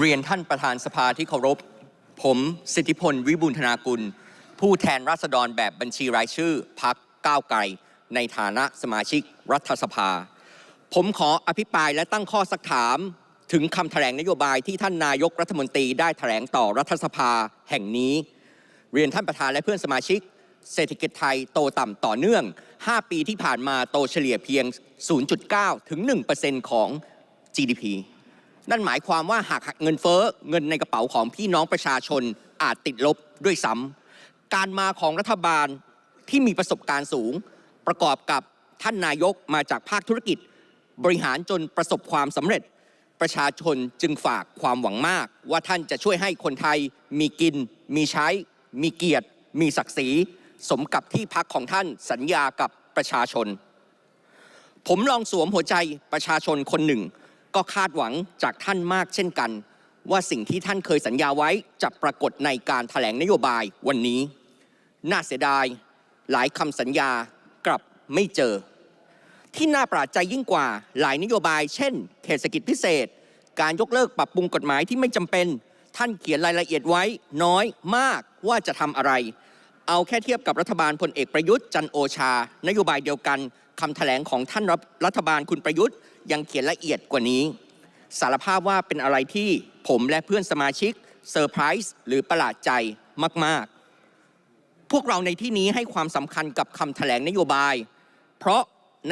เรียนท่านประธานสภาที่เคารพ ผมสิทธิพล วิบูลธนากุล ผู้แทนราษฎรแบบบัญชีรายชื่อพักก้าวไกล ในฐานะสมาชิกรัฐสภา ผมขออภิปรายและตั้งข้อสักถามถึงคำแถลงนโยบายที่ท่านนายกรัฐมนตรีได้แถลงต่อรัฐสภาแห่งนี้ เรียนท่านประธานและเพื่อนสมาชิก เศรษฐกิจไทยโตต่ำต่อเนื่อง 5 ปีที่ผ่านมาโตเฉลี่ยเพียง 0.9 ถึง 1%ของ GDP นั่นหมายความว่าหากเงินเฟ้อเงินในกระเป๋าของพี่น้องประชาชนอาจติดลบด้วยซ้ำการมาของรัฐบาลที่มีประสบการณ์สูง ประกอบกับท่านนายกมาจากภาคธุรกิจ บริหารจนประสบความสำเร็จ ประชาชนจึงฝากความหวังมาก ว่าท่านจะช่วยให้คนไทย มีกิน มีใช้ มีเกียรติ มีศักดิ์ศรีสมกับที่พักของท่านสัญญากับประชาชน ผมลองสวมหัวใจประชาชนคนหนึ่ง ก็คาดหวังจากท่านมากเช่นกัน ว่าสิ่งที่ท่านเคยสัญญาไว้จะปรากฏในการถแถลงนโยบายวันนี้ น่าเสียดายหลายคำสัญญากลับไม่เจอ ที่น่าประหลาดใจยิ่งกว่าหลายนโยบาย เช่นเขตเศรษฐกิจพิเศษ การยกเลิกปรับปรุงกฎหมายที่ไม่จำเป็น ท่านเขียนรายละเอียดไว้น้อยมากว่าจะทำอะไร เอาแค่เทียบกับรัฐบาลพลเอกประยุทธ์จันโอชา นโยบายเดียวกันคำแถลงของท่านรัฐบาลคุณประยุทธ์ ยังเขียนละเอียดกว่านี้ สารภาพว่าเป็นอะไรที่ผมและเพื่อนสมาชิกเซอร์ไพรส์หรือประหลาดใจมาก ๆ พวกเราในที่นี้ให้ความสำคัญกับคำแถลงนโยบาย เพราะ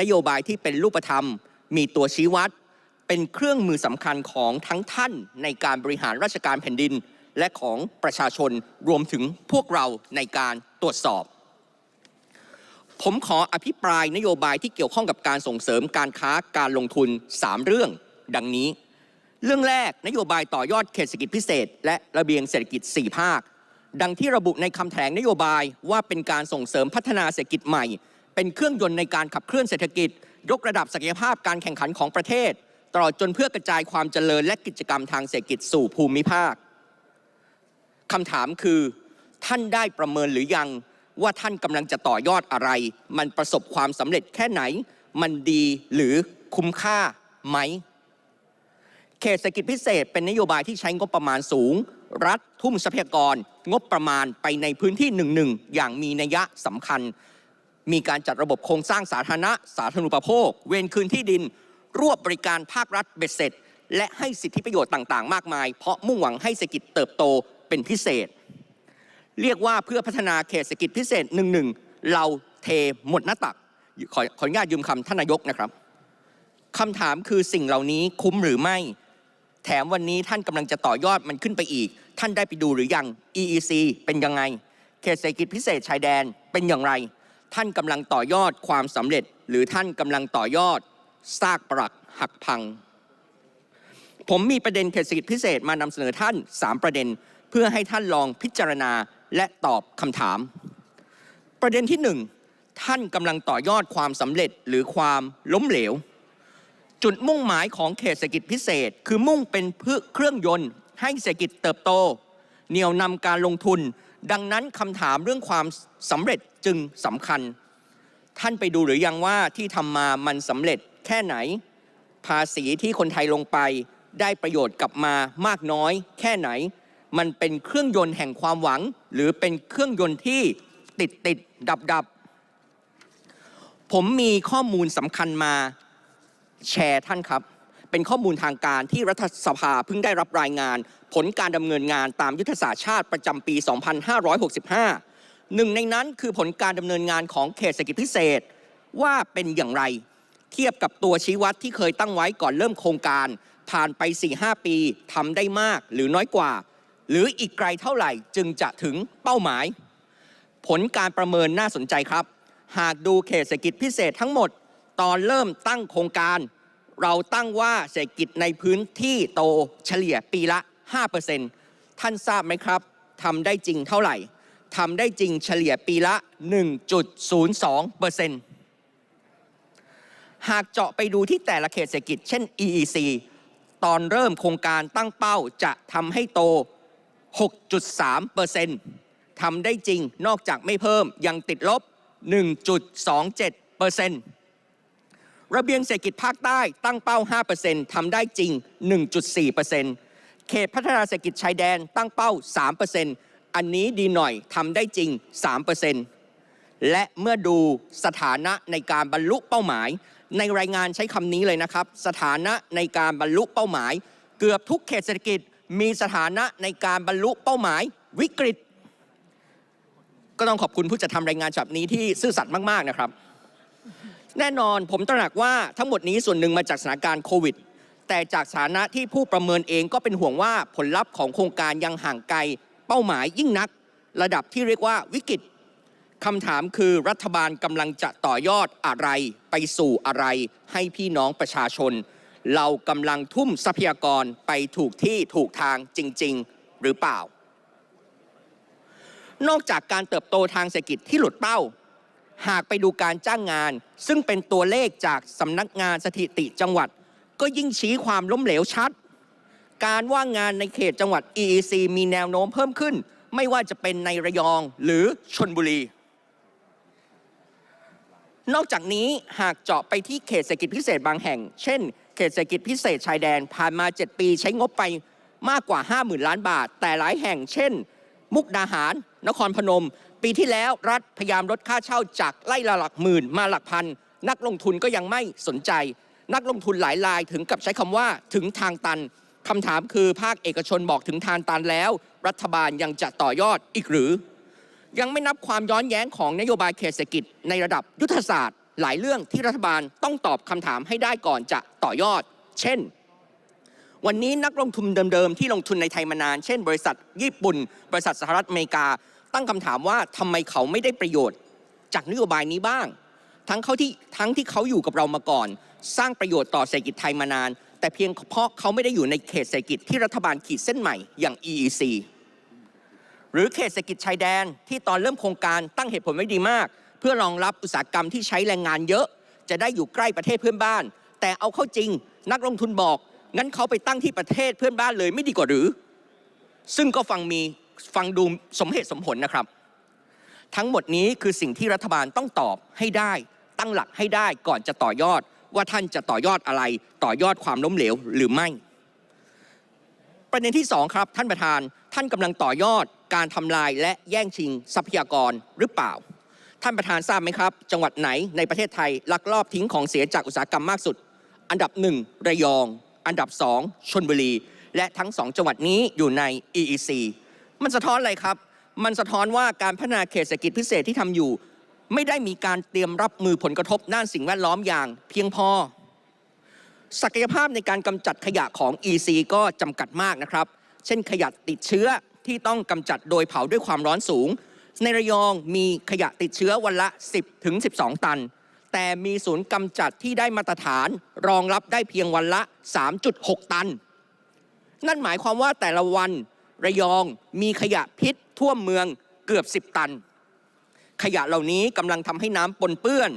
นโยบายที่เป็นรูปธรรม มีตัวชี้วัด เป็นเครื่องมือสำคัญของทั้งท่านในการบริหารราชการแผ่นดิน และของประชาชนรวมถึงพวกเราในการตรวจสอบ ผมขออภิปรายนโยบายที่เกี่ยวข้องกับการส่งเสริมการค้าการลงทุน 3 เรื่อง ดังนี้ เรื่องแรกนโยบายต่อยอดเขตเศรษฐกิจพิเศษ และระเบียงเศรษฐกิจ 4 ภาค ดังที่ระบุในคำแถลงนโยบายว่าเป็นการส่งเสริมพัฒนาเศรษฐกิจใหม่ เป็นเครื่องยนต์ในการขับเคลื่อนเศรษฐกิจ ยกระดับศักยภาพการแข่งขันของประเทศตลอดจนเพื่อกระจายความเจริญและกิจกรรมทางเศรษฐกิจสู่ภูมิภาคคำถามคือ ท่านได้ประเมินหรือยัง ว่าท่านกำลังจะต่อยอดอะไร มันประสบความสำเร็จแค่ไหน มันดีหรือคุ้มค่าไหม เขตเศรษฐกิจพิเศษเป็นนโยบายที่ใช้งบประมาณสูง รัฐทุ่มทรัพยากร งบประมาณไปในพื้นที่หนึ่งหนึ่งอย่างมีนัยสำคัญ มีการจัดระบบโครงสร้างสาธารณะ สาธารณูปโภค เวรคืนที่ดิน รวบบริการภาครัฐเบ็ดเสร็จ และให้สิทธิประโยชน์ต่างๆ มากมาย เพราะมุ่งหวังให้เศรษฐกิจเติบโตเป็นพิเศษ เรียกว่าเพื่อพัฒนาเขตเศรษฐกิจพิเศษหนึ่งหนึ่งเราเทหมดหน้าตักขอขออนุญาตยืมคำท่านนายกนะครับคำถามคือสิ่งเหล่านี้คุ้มหรือไม่ แถมวันนี้ท่านกำลังจะต่อยอดมันขึ้นไปอีก ท่านได้ไปดูหรือยัง EEC เป็นยังไง เขตเศรษฐกิจพิเศษชายแดนเป็นอย่างไร ท่านกำลังต่อยอดความสำเร็จ หรือท่านกำลังต่อยอดซากปรักหักพัง ผมมีประเด็นเขตเศรษฐกิจพิเศษมานำเสนอท่าน 3 ประเด็น เพื่อให้ท่านลองพิจารณา และตอบคำถาม ประเด็นที่1ท่านกำลังต่อยอดความสำเร็จหรือความล้มเหลว จุดมุ่งหมายของเขตเศรษฐกิจพิเศษ คือมุ่งเป็นเพื่อเครื่องยนต์ ให้เศรษฐกิจเติบโตเหนี่ยวนำการลงทุน ดังนั้นคำถามเรื่องความสำเร็จจึงสำคัญ ท่านไปดูหรือยังว่าที่ทำมามันสำเร็จแค่ไหน ภาษีที่คนไทยลงไปได้ประโยชน์กลับมามากน้อยแค่ไหน มันเป็นเครื่องยนต์แห่งความหวัง หรือเป็นเครื่องยนต์ที่ติดติดดับดับผมมีข้อมูลสำคัญมาแชร์ท่านครับ เป็นข้อมูลทางการที่รัฐสภาเพิ่งได้รับรายงาน ผลการดำเนินงานตามยุทธศาสตร์ชาติประจำปี 2565 หนึ่งในนั้นคือผลการดำเนินงานของเขตเศรษฐกิจพิเศษว่าเป็นอย่างไร เทียบกับตัวชี้วัดที่เคยตั้งไว้ก่อนเริ่มโครงการ ผ่านไป 4-5 ปีทำได้มากหรือน้อยกว่า หรืออีกไกลเท่าไหร่จึงจะถึงเป้าหมาย ผลการประเมินน่าสนใจครับ หากดูเขตเศรษฐกิจพิเศษทั้งหมด ตอนเริ่มตั้งโครงการ เราตั้งว่าเศรษฐกิจในพื้นที่โตเฉลี่ยปีละ 5%ท่านทราบไหมครับทำได้จริงเท่าไหร่ทำได้จริงเฉลี่ยปีละ 1.02%หากเจาะไปดูที่แต่ละเขตเศรษฐกิจเช่น EEC ตอนเริ่มโครงการตั้งเป้าจะทำให้โต 6.3%ทำได้จริงนอกจากไม่เพิ่มยังติดลบ 1.27%ระเบียงเศรษฐกิจภาคใต้ตั้งเป้า 5%ทำได้จริง 1.4%เขตพัฒนาเศรษฐกิจชายแดนตั้งเป้า 3%อันนี้ดีหน่อยทำได้จริง 3%และเมื่อดูสถานะในการบรรลุเป้าหมาย ในรายงานใช้คำนี้เลยนะครับ สถานะในการบรรลุเป้าหมาย เกือบทุกเขตเศรษฐกิจ มีสถานะในการบรรลุเป้าหมายวิกฤต ก็ต้องขอบคุณผู้จัดทำรายงานฉบับนี้ที่ซื่อสัตย์มาก ๆ นะครับ แน่นอนผมตระหนักว่าทั้งหมดนี้ส่วนหนึ่งมาจากสถานการณ์โควิด แต่จากสถานะที่ผู้ประเมินเองก็เป็นห่วงว่าผลลัพธ์ของโครงการยังห่างไกลเป้าหมายยิ่งนัก ระดับที่เรียกว่าวิกฤตคำถามคือรัฐบาลกำลังจะต่อยอดอะไรไปสู่อะไรให้พี่น้องประชาชน เรากำลังทุ่มทรัพยากรไปถูกที่ถูกทางจริง ๆ หรือเปล่า นอกจากการเติบโตทางเศรษฐกิจที่หลุดเป้า หากไปดูการจ้างงาน ซึ่งเป็นตัวเลขจากสำนักงานสถิติจังหวัด ก็ยิ่งชี้ความล้มเหลวชัด การว่างงานในเขตจังหวัด EEC มีแนวโน้มเพิ่มขึ้น ไม่ว่าจะเป็นในระยองหรือชนบุรีนอกจากนี้หากเจาะไปที่เขตเศรษฐกิจพิเศษบางแห่ง เช่น เขตเศรษฐกิจพิเศษชายแดนผ่านมา 7 ปีใช้งบไปมากกว่า 50,000 ล้านบาท แต่หลายแห่งเช่น มุกดาหาร นครพนม ปีที่แล้วรัฐพยายามลดค่าเช่าจากไล่ละหลักหมื่นมาหลักพัน นักลงทุนก็ยังไม่สนใจ นักลงทุนหลายรายถึงกับใช้คำว่าถึงทางตันคำถามคือภาคเอกชนบอกถึงทางตันแล้ว รัฐบาลยังจะต่อยอดอีกหรือ ยังไม่นับความย้อนแย้งของนโยบายเขตเศรษฐกิจในระดับยุทธศาสตร์ หลายเรื่องที่รัฐบาลต้องตอบคำถามให้ได้ก่อนจะต่อยอด เช่น วันนี้นักลงทุนเดิมๆ ที่ลงทุนในไทยมานาน เช่น บริษัทญี่ปุ่น บริษัทสหรัฐอเมริกา ตั้งคำถามว่าทำไมเขาไม่ได้ประโยชน์ จากนโยบายนี้บ้าง ทั้งเขาที่ทั้งที่เขาอยู่กับเรามาก่อน สร้างประโยชน์ต่อเศรษฐกิจไทยมานาน แต่เพียงเพราะเขาไม่ได้อยู่ในเขตเศรษฐกิจที่รัฐบาลขีดเส้นใหม่อย่าง EEC หรือเขตเศรษฐกิจชายแดนที่ตอนเริ่มโครงการตั้งเหตุผลไว้ดีมาก เพื่อรองรับอุตสาหกรรมที่ใช้แรงงานเยอะ จะได้อยู่ใกล้ประเทศเพื่อนบ้าน แต่เอาเข้าจริง นักลงทุนบอกงั้นเขาไปตั้งที่ประเทศเพื่อนบ้านเลยไม่ดีกว่าหรือ ซึ่งก็ฟังมีฟังดูสมเหตุสมผลนะครับ ทั้งหมดนี้คือสิ่งที่รัฐบาลต้องตอบให้ได้ ตั้งหลักให้ได้ก่อนจะต่อยอด ว่าท่านจะต่อยอดอะไร ต่อยอดความล้มเหลวหรือไม่ ประเด็นที่2ครับท่านประธานท่านกำลังต่อยอดการทำลายและแย่งชิงทรัพยากรหรือเปล่า ท่านประธานทราบไหมครับ จังหวัดไหนในประเทศไทยลักลอบทิ้งของเสียจากอุตสาหกรรมมากสุด อันดับหนึ่งระยอง อันดับสองชนบุรี และทั้งสองจังหวัดนี้อยู่ใน EEC มันสะท้อนอะไรครับ มันสะท้อนว่าการพัฒนาเขตเศรษฐกิจพิเศษที่ทำอยู่ ไม่ได้มีการเตรียมรับมือผลกระทบด้านสิ่งแวดล้อมอย่างเพียงพอ ศักยภาพในการกำจัดขยะของ EC ก็จำกัดมากนะครับ เช่นขยะติดเชื้อที่ต้องกำจัดโดยเผาด้วยความร้อนสูง ในระยองมีขยะติดเชื้อวันละ 10ถึง12 ตัน แต่มีศูนย์กำจัดที่ได้มาตรฐานรองรับได้เพียงวันละ 3.6 ตัน นั่นหมายความว่าแต่ละวันระยองมีขยะพิษท่วมเมืองเกือบ 10 ตัน ขยะเหล่านี้กำลังทำให้น้ำปนเปื้อน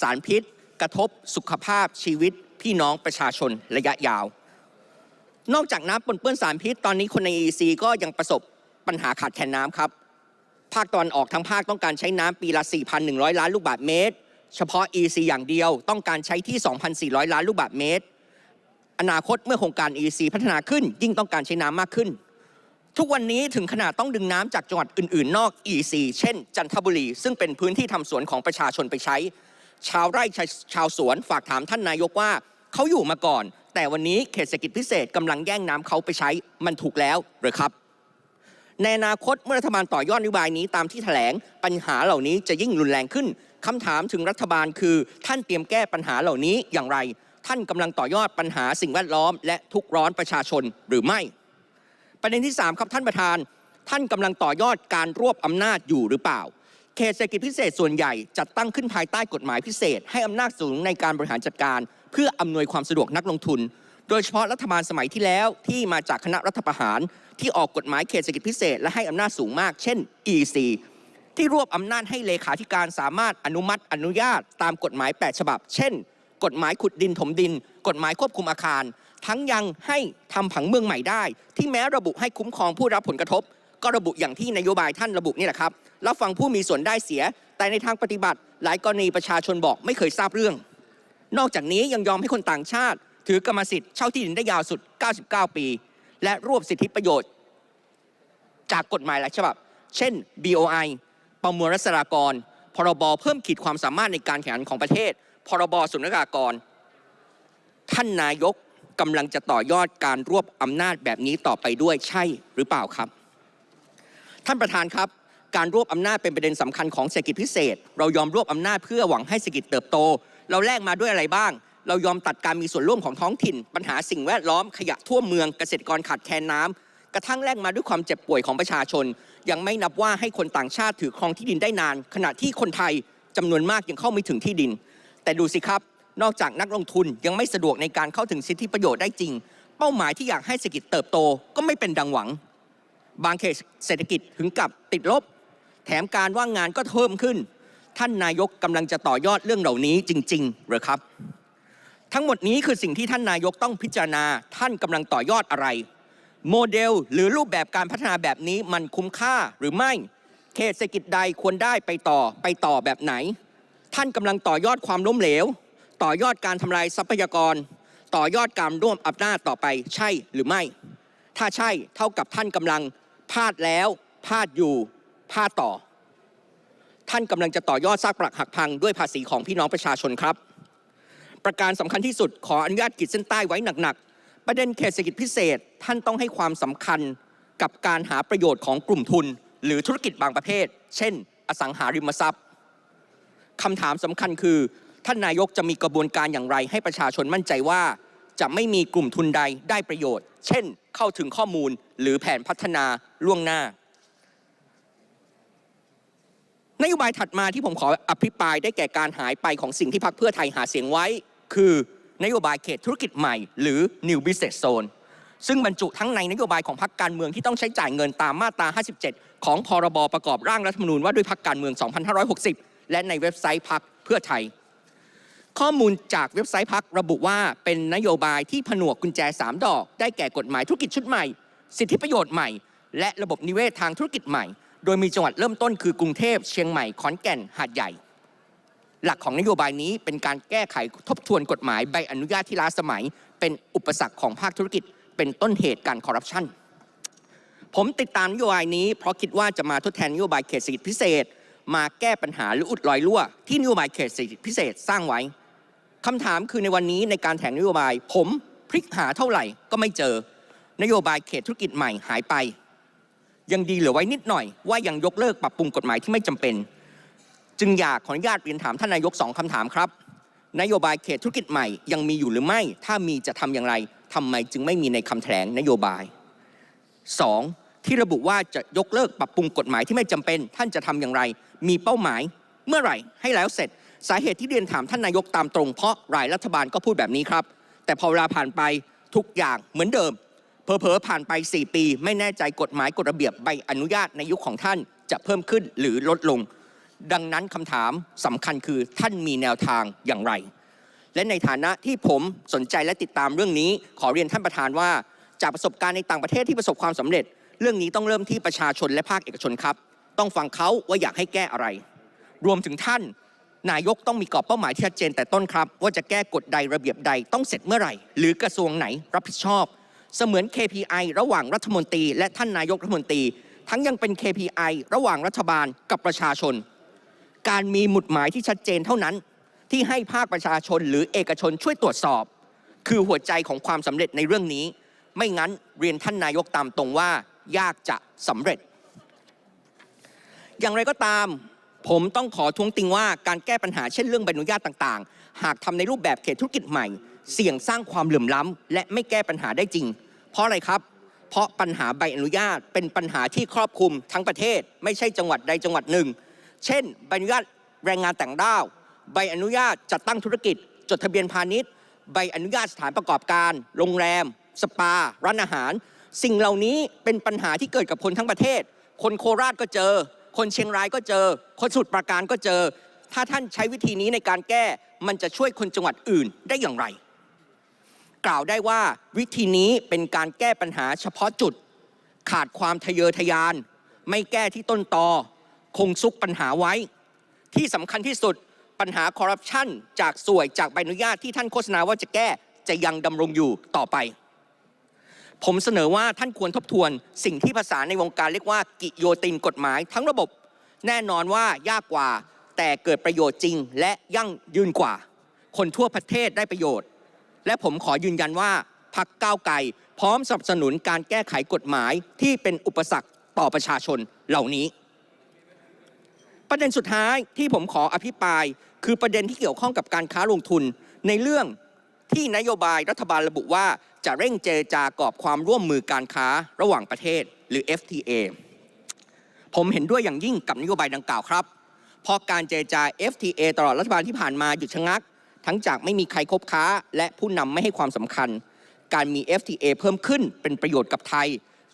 สารพิษ กระทบสุขภาพชีวิตพี่น้องประชาชนระยะยาว นอกจากน้ำปนเปื้อนสารพิษตอนนี้คนใน EC ก็ยังประสบปัญหาขาดแคลนน้ำครับ ภาคตอนออกทั้งภาคต้องการใช้น้ำปีละ 4,100 ล้านลูกบาศก์เมตร เฉพาะ EC อย่างเดียวต้องการใช้ที่ 2,400 ล้านลูกบาศก์เมตร อนาคตเมื่อโครงการ EC พัฒนาขึ้น ยิ่งต้องการใช้น้ำมากขึ้น ทุกวันนี้ถึงขนาดต้องดึงน้ำจากจังหวัดอื่น ๆ นอก EC เช่น จันทบุรี ซึ่งเป็นพื้นที่ทำสวนของประชาชนไปใช้ ชาวไร่ชาชาวสวนฝากถามท่านนายกว่าเขาอยู่มาก่อน แต่วันนี้เขตเศรษฐกิจพิเศษกำลังแย่งน้ำเขาไปใช้มันถูกแล้วหรือครับ ในอนาคตเมื่อรัฐบาลต่อยอดนโยบายนี้ตามที่แถลงปัญหาเหล่านี้จะยิ่งรุนแรงขึ้นคำถามถึงรัฐบาลคือ ท่านเตรียมแก้ปัญหาเหล่านี้อย่างไร ท่านกำลังต่อยอดปัญหาสิ่งแวดล้อม และทุกร้อนประชาชนหรือไม่ ประเด็นที่ 3 ครับท่านประธาน ท่านกำลังต่อยอดการรวบอำนาจอยู่หรือเปล่าเขตเศรษฐกิจพิเศษส่วนใหญ่จัดตั้งขึ้นภายใต้กฎหมายพิเศษ ให้อำนาจสูงในการบริหารจัดการ เพื่ออำนวยความสะดวกนักลงทุน โดยเฉพาะรัฐบาลสมัยที่แล้วที่มาจากคณะรัฐประหาร ที่ออกกฎหมายเขตเศรษฐกิจพิเศษ และให้อำนาจสูงมาก เช่น EC ที่รวบอำนาจให้เลขาธิการสามารถอนุมัติอนุญาตตามกฎหมาย 8 ฉบับ เช่น กฎหมายขุดดินถมดิน กฎหมายควบคุมอาคาร ทั้งยังให้ทำผังเมืองใหม่ได้ ที่แม้ระบุให้คุ้มครองผู้รับผลกระทบ ก็ระบุอย่างที่นโยบายท่านระบุนี่แหละครับรับฟังผู้มีส่วนได้เสีย แต่ในทางปฏิบัติ หลายกรณีประชาชนบอกไม่เคยทราบเรื่อง นอกจากนี้ยังยอมให้คนต่างชาติ ถือกรรมสิทธิ์เช่าที่ดินได้ยาวสุด 99 ปี และรวบสิทธิประโยชน์ จากกฎหมายหลายฉบับ เช่น BOI ประมวลรัษฎากร พรบเพิ่มขีดความสามารถในการแข่งขันของประเทศ พรบสุนทรากร ท่านนายกกำลังจะต่อยอดการรวบอำนาจแบบนี้ต่อไปด้วยใช่หรือเปล่าครับ ท่านประธานครับ การรวบอำนาจเป็นประเด็นสำคัญของเศรษฐกิจพิเศษ เรายอมรวบอำนาจเพื่อหวังให้เศรษฐกิจเติบโต เราแลกมาด้วยอะไรบ้าง เรายอมตัดการมีส่วนร่วมของท้องถิ่น ปัญหาสิ่งแวดล้อมขยะทั่วเมืองเกษตรกรขาดแคลนน้ำกระทั่งแลกมาด้วยความเจ็บป่วยของประชาชน ยังไม่นับว่าให้คนต่างชาติถือครองที่ดินได้นาน ขณะที่คนไทยจำนวนมากยังเข้าไม่ถึงที่ดิน แต่ดูสิครับ นอกจากนักลงทุนยังไม่สะดวกในการเข้าถึงสิทธิประโยชน์ได้จริง เป้าหมายที่อยากให้เศรษฐกิจเติบโตก็ไม่เป็นดังหวัง บางเขตเศรษฐกิจถึงกับติดลบ แถมการว่างงานก็เพิ่มขึ้น ท่านนายกกำลังจะต่อยอดเรื่องเหล่านี้จริง ๆ หรือครับ ทั้งหมดนี้คือสิ่งที่ท่านนายกต้องพิจารณาท่านกำลังต่อยอดอะไร โมเดลหรือรูปแบบการพัฒนาแบบนี้มันคุ้มค่าหรือไม่เขตเศรษฐกิจใดควรได้ไปต่อไปต่อแบบไหน ท่านกำลังต่อยอดความล้มเหลว ต่อยอดการทำลายทรัพยากร ต่อยอดการร่วมอำนาจต่อไปใช่หรือไม่ ถ้าใช่เท่ากับท่านกำลังพลาดแล้วพลาดอยู่พลาดต่อ ท่านกำลังจะต่อยอดซากปรักหักพังด้วยภาษีของพี่น้องประชาชนครับ ประการสำคัญที่สุดขออนุญาตขีดเส้นใต้ไว้หนักๆ ประเด็นเขตเศรษฐกิจพิเศษท่านต้องให้ความสำคัญกับการหาประโยชน์ของกลุ่มทุน หรือธุรกิจบางประเภท เช่น อสังหาริมทรัพย์คำถามสำคัญคือ ท่านนายกจะมีกระบวนการอย่างไรให้ประชาชนมั่นใจว่า จะไม่มีกลุ่มทุนใดได้ประโยชน์ เช่น เข้าถึงข้อมูลหรือแผนพัฒนาล่วงหน้านโยบายถัดมาที่ผมขออภิปรายได้แก่การหายไปของสิ่งที่พรรคเพื่อไทยหาเสียงไว้ คือนโยบายเขตธุรกิจใหม่ หรือ New Business Zone ซึ่งบรรจุทั้งในนโยบายของพรรคการเมืองที่ต้องใช้จ่ายเงินตามมาตรา 57 ของพรบประกอบร่างรัฐธรรมนูญว่าด้วยพรรคการเมือง 2560 และในเว็บไซต์พรรคเพื่อไทย ข้อมูลจากเว็บไซต์พักระบุว่าเป็นนโยบายที่ผนวกกุญแจ 3 ดอก ได้แก่กฎหมายธุรกิจชุดใหม่ สิทธิประโยชน์ใหม่ และระบบนิเวศทางธุรกิจใหม่ โดยมีจังหวัดเริ่มต้นคือกรุงเทพเชียงใหม่ขอนแก่นหาดใหญ่ หลักของนโยบายนี้เป็นการแก้ไขทบทวนกฎหมายใบอนุญาตที่ล้าสมัย เป็นอุปสรรคของภาคธุรกิจ เป็นต้นเหตุการคอร์รัปชันผมติดตามนโยบายนี้เพราะคิดว่าจะมาทดแทนนโยบายเขตเศรษฐกิจพิเศษ มาแก้ปัญหาหรืออุดรอยรั่ว ที่นโยบายเขตเศรษฐกิจพิเศษสร้างไว้คำถามคือในวันนี้ในการแถลงนโยบาย ผมพลิกหาเท่าไหร่ก็ไม่เจอนโยบายเขตธุรกิจใหม่หายไป ยังดีเหลือไว้นิดหน่อยว่ายังยกเลิกปรับปรุงกฎหมายที่ไม่จำเป็น จึงอยากขออนุญาตเรียนถามท่านนายกสองคำถามครับ นโยบายเขตธุรกิจใหม่ยังมีอยู่หรือไม่ ถ้ามีจะทำอย่างไรทำไมจึงไม่มีในคำแถลงนโยบาย 2. ที่ระบุว่าจะยกเลิกปรับปรุงกฎหมายที่ไม่จำเป็น ท่านจะทำอย่างไร มีเป้าหมาย เมื่อไหร่ให้แล้วเสร็จ สาเหตุที่เรียนถามท่านนายกตามตรงเพราะรายรัฐบาลก็พูดแบบนี้ครับ แต่พอเวลาผ่านไปทุกอย่างเหมือนเดิมเพอเพอผ่านไป 4 ปี ไม่แน่ใจกฎหมายกฎระเบียบใบอนุญาตในยุคของท่านจะเพิ่มขึ้นหรือลดลง ดังนั้นคำถามสำคัญคือท่านมีแนวทางอย่างไร และในฐานะที่ผมสนใจและติดตามเรื่องนี้ ขอเรียนท่านประธานว่า จากประสบการณ์ในต่างประเทศที่ประสบความสำเร็จ เรื่องนี้ต้องเริ่มที่ประชาชนและภาคเอกชนครับ ต้องฟังเขาว่าอยากให้แก้อะไร รวมถึงท่าน นายกต้องมีกรอบเป้าหมายที่ชัดเจนแต่ต้นครับ ว่าจะแก้กฎใดระเบียบใดต้องเสร็จเมื่อไหร่ หรือกระทรวงไหนรับผิดชอบ เสมือน KPI ระหว่างรัฐมนตรี และท่านนายกรัฐมนตรี ทั้งยังเป็น KPI ระหว่างรัฐบาลกับประชาชน การมีหมุดหมายที่ชัดเจนเท่านั้น ที่ให้ภาคประชาชนหรือเอกชนช่วยตรวจสอบ คือหัวใจของความสำเร็จในเรื่องนี้ ไม่งั้นเรียนท่านนายกตามตรงว่า ยากจะสำเร็จ อย่างไรก็ตาม ผมต้องขอท้วงติงว่าการแก้ปัญหาเช่นเรื่องใบอนุญาตต่างๆ หากทำในรูปแบบเขตธุรกิจใหม่ เสี่ยงสร้างความเหลื่อมล้ำและไม่แก้ปัญหาได้จริง เพราะอะไรครับเพราะปัญหาใบอนุญาตเป็นปัญหาที่ครอบคลุมทั้งประเทศ ไม่ใช่จังหวัดใดจังหวัดหนึ่ง เช่น ใบอนุญาตแรงงานแต่างด้าว ใบอนุญาตจัดตั้งธุรกิจ จดทะเบียนพาณิชย์ ใบอนุญาตสถานประกอบการ โรงแรม สปา ร้านอาหาร สิ่งเหล่านี้เป็นปัญหาที่เกิดกับคนทั้งประเทศ คนโคราชก็เจอ คนเชียงรายก็เจอ คนสมุทรปราการก็เจอ ถ้าท่านใช้วิธีนี้ในการแก้ มันจะช่วยคนจังหวัดอื่นได้อย่างไร กล่าวได้ว่าวิธีนี้เป็นการแก้ปัญหาเฉพาะจุด ขาดความทะเยอทะยาน ไม่แก้ที่ต้นตอ คงซุกปัญหาไว้ ที่สำคัญที่สุดปัญหาคอร์รัปชันจากสวยจากใบอนุญาตที่ท่านโฆษณาว่าจะแก้จะยังดำรงอยู่ต่อไป ผมเสนอว่าท่านควรทบทวนสิ่งที่ภาษาในวงการเรียกว่ากิโยตินกฎหมายทั้งระบบ แน่นอนว่ายากกว่า แต่เกิดประโยชน์จริง และยั่งยืนกว่า คนทั่วประเทศได้ประโยชน์ และผมขอยืนยันว่าพักก้าวไกลพร้อมสนับสนุนการแก้ไขกฎหมายที่เป็นอุปสรรคต่อประชาชนเหล่านี้ ประเด็นสุดท้ายที่ผมขออภิปราย คือประเด็นที่เกี่ยวข้องกับการค้าลงทุน ในเรื่องที่นโยบายรัฐบาลระบุว่าจะเร่งเจรจากรอบความร่วมมือการค้าระหว่างประเทศ หรือ FTA ผมเห็นด้วยอย่างยิ่งกับนโยบายดังกล่าวครับ เพราะการเจรจา FTA ตลอดรัฐบาลที่ผ่านมาหยุดชะงัก ทั้งจากไม่มีใครคบค้า และผู้นำไม่ให้ความสำคัญ การมี FTA เพิ่มขึ้นเป็นประโยชน์กับไทย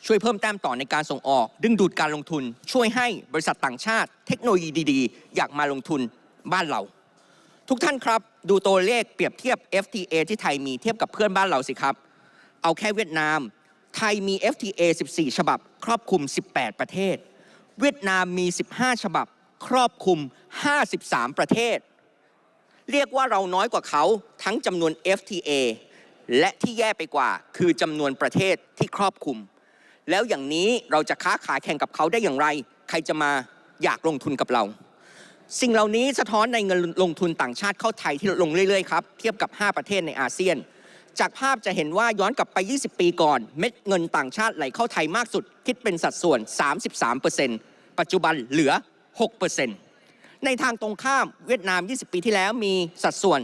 ช่วยเพิ่มแต้มต่อในการส่งออก ดึงดูดการลงทุน ช่วยให้บริษัทต่างชาติ เทคโนโลยีดีๆ อยากมาลงทุนบ้านเรา ทุกท่านครับ ดูตัวเลขเปรียบเทียบ FTA ที่ไทยมีเทียบกับเพื่อนบ้านเราสิครับ เอาแค่เวียดนาม ไทยมี FTA 14 ฉบับ ครอบคลุม 18 ประเทศ เวียดนามมี 15 ฉบับ ครอบคลุม 53 ประเทศ เรียกว่าเราน้อยกว่าเขาทั้งจำนวน FTA และที่แย่ไปกว่าคือจำนวนประเทศที่ครอบคลุม แล้วอย่างนี้เราจะค้าขายแข่งกับเขาได้อย่างไร ใครจะมาอยากลงทุนกับเรา สิ่งเหล่านี้สะท้อนในเงินลงทุนต่างชาติเข้าไทยที่ลดลงเรื่อยๆครับเทียบกับ 5 ประเทศในอาเซียน จากภาพจะเห็นว่าย้อนกลับไป 20 ปีก่อน เม็ดเงินต่างชาติไหลเข้าไทยมากสุด คิดเป็นสัดส่วน 33%ปัจจุบันเหลือ 6%ในทางตรงข้ามเวียดนาม 20 ปีที่แล้วมีสัดส่วน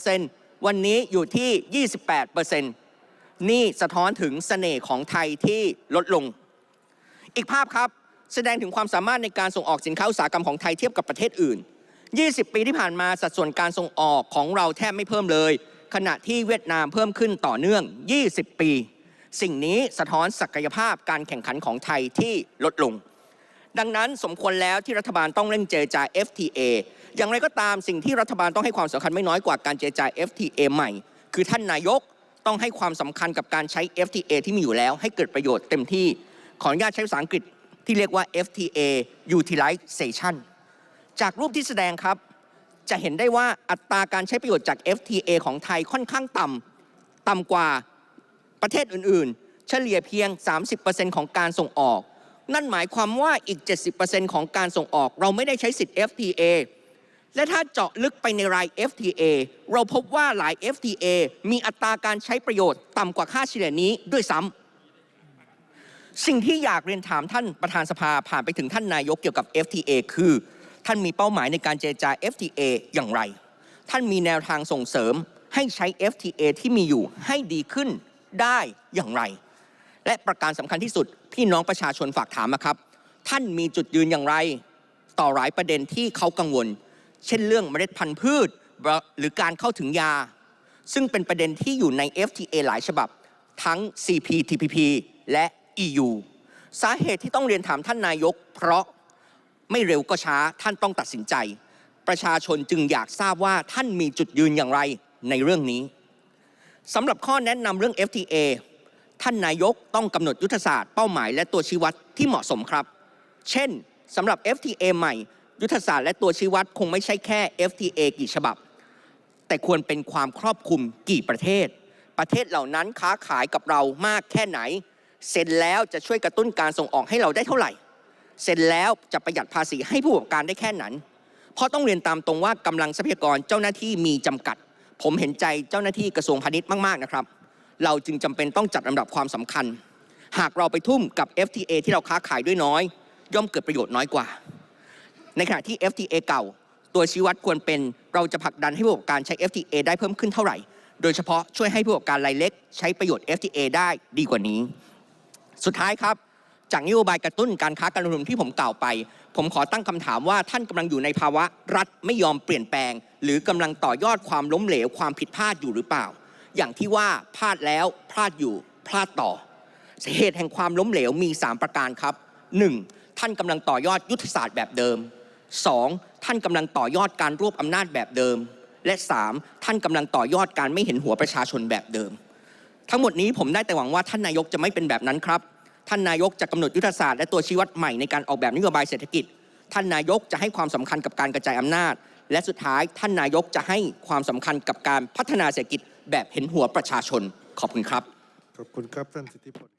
18%วันนี้อยู่ที่ 28% นี่สะท้อนถึงเสน่ห์ของไทยที่ลดลง อีกภาพครับแสดงถึงความสามารถในการส่งออกสินค้าอุตสาหกรรมของไทยเทียบกับประเทศอื่น 20 ปีที่ผ่านมาสัดส่วนการส่งออกของเราแทบไม่เพิ่มเลย ขณะที่เวียดนามเพิ่มขึ้นต่อเนื่อง 20 ปี สิ่งนี้สะท้อนศักยภาพการแข่งขันของไทยที่ลดลง ดังนั้นสมควรแล้วที่รัฐบาลต้องเร่งเจรจา FTA อย่างไรก็ตามสิ่งที่รัฐบาลต้องให้ความสำคัญไม่น้อยกว่าการเจรจา FTA ใหม่ คือท่านนายก ต้องให้ความสำคัญกับการใช้ FTA ที่มีอยู่แล้ว ให้เกิดประโยชน์เต็มที่ ขออนุญาตใช้ภาษาอังกฤษที่เรียกว่า FTA utilization จากรูปที่แสดงครับ จะเห็นได้ว่าอัตราการใช้ประโยชน์จาก FTA ของไทยค่อนข้างต่ำต่ำกว่าประเทศอื่น ๆ เฉลี่ยเพียง 30%ของการส่งออก นั่นหมายความว่าอีก 70%ของการส่งออก เราไม่ได้ใช้สิทธิ์ FTA และถ้าเจาะลึกไปในราย FTA เราพบว่าหลาย FTA มีอัตราการใช้ประโยชน์ต่ำกว่าค่าเฉลี่ยนี้ด้วยซ้ำสิ่งที่อยากเรียนถามท่านประธานสภาผ่านไปถึงท่านนายกเกี่ยวกับ FTA คือ ท่านมีเป้าหมายในการเจรจา FTA อย่างไร ท่านมีแนวทางส่งเสริมให้ใช้ FTA ที่มีอยู่ให้ดีขึ้นได้อย่างไร และประการสำคัญที่สุดพี่น้องประชาชนฝากถามนะครับ ท่านมีจุดยืนอย่างไร ต่อหลายประเด็นที่เขากังวล เช่นเรื่องเมล็ดพันธุ์พืช หรือการเข้าถึงยา ซึ่งเป็นประเด็นที่อยู่ใน FTA หลายฉบับ ทั้ง CPTPP และ EU สาเหตุที่ต้องเรียนถามท่านนายก เพราะไม่เร็วก็ช้าท่านต้องตัดสินใจ ประชาชนจึงอยากทราบว่าท่านมีจุดยืนอย่างไรในเรื่องนี้สำหรับข้อแนะนำเรื่อง FTA ท่านนายกต้องกำหนดยุทธศาสตร์เป้าหมายและตัวชี้วัดที่เหมาะสมครับ เช่นสำหรับ FTA ใหม่ ยุทธศาสตร์และตัวชี้วัดคงไม่ใช่แค่ FTA กี่ฉบับ แต่ควรเป็นความครอบคลุมกี่ประเทศ ประเทศเหล่านั้นค้าขายกับเรามากแค่ไหน เซ็นแล้วจะช่วยกระตุ้นการส่งออกให้เราได้เท่าไหร่ เซ็นแล้วจะประหยัดภาษีให้ผู้ประกอบการได้แค่นั้น เพราะต้องเรียนตามตรงว่ากำลังทรัพยากรเจ้าหน้าที่มีจำกัด ผมเห็นใจเจ้าหน้าที่กระทรวงพาณิชย์มากๆนะครับ เราจึงจำเป็นต้องจัดลำดับความสำคัญ หากเราไปทุ่มกับ FTA ที่เราค้าขายด้วยน้อย ย่อมเกิดประโยชน์น้อยกว่า ในขณะที่ FTA เก่า ตัวชี้วัดควรเป็น เราจะผลักดันให้ผู้ประกอบการใช้ FTA ได้เพิ่มขึ้นเท่าไหร่ โดยเฉพาะช่วยให้ผู้ประกอบการรายเล็ก ใช้ประโยชน์ FTA ได้ดีกว่านี้ สุดท้ายครับ จากนโยบายกระตุ้นการค้าการลงทุนที่ผมกล่าวไป ผมขอตั้งคำถามว่าท่านกำลังอยู่ในภาวะรัฐไม่ยอมเปลี่ยนแปลง หรือกำลังต่อยอดความล้มเหลวความผิดพลาดอยู่หรือเปล่า อย่างที่ว่าพลาดแล้วพลาดอยู่พลาดต่อสาเหตุแห่งความล้มเหลวมี 3 ประการครับ 1. ท่านกำลังต่อยอดยุทธศาสตร์แบบเดิม 2. ท่านกำลังต่อยอดการรวบอำนาจแบบเดิม และ 3. ท่านกำลังต่อยอดการไม่เห็นหัวประชาชนแบบเดิม ทั้งหมดนี้ผมได้แต่หวังว่าท่านนายกจะไม่เป็นแบบนั้นครับ ท่านนายกจะกำหนดยุทธศาสตร์และตัวชี้วัดใหม่ในการออกแบบนโยบายเศรษฐกิจ ท่านนายกจะให้ความสำคัญกับการกระจายอำนาจ และสุดท้ายท่านนายกจะให้ความสำคัญกับการพัฒนาเศรษฐกิจแบบเห็นหัวประชาชน ขอบคุณครับ ขอบคุณครับท่านสิทธิพล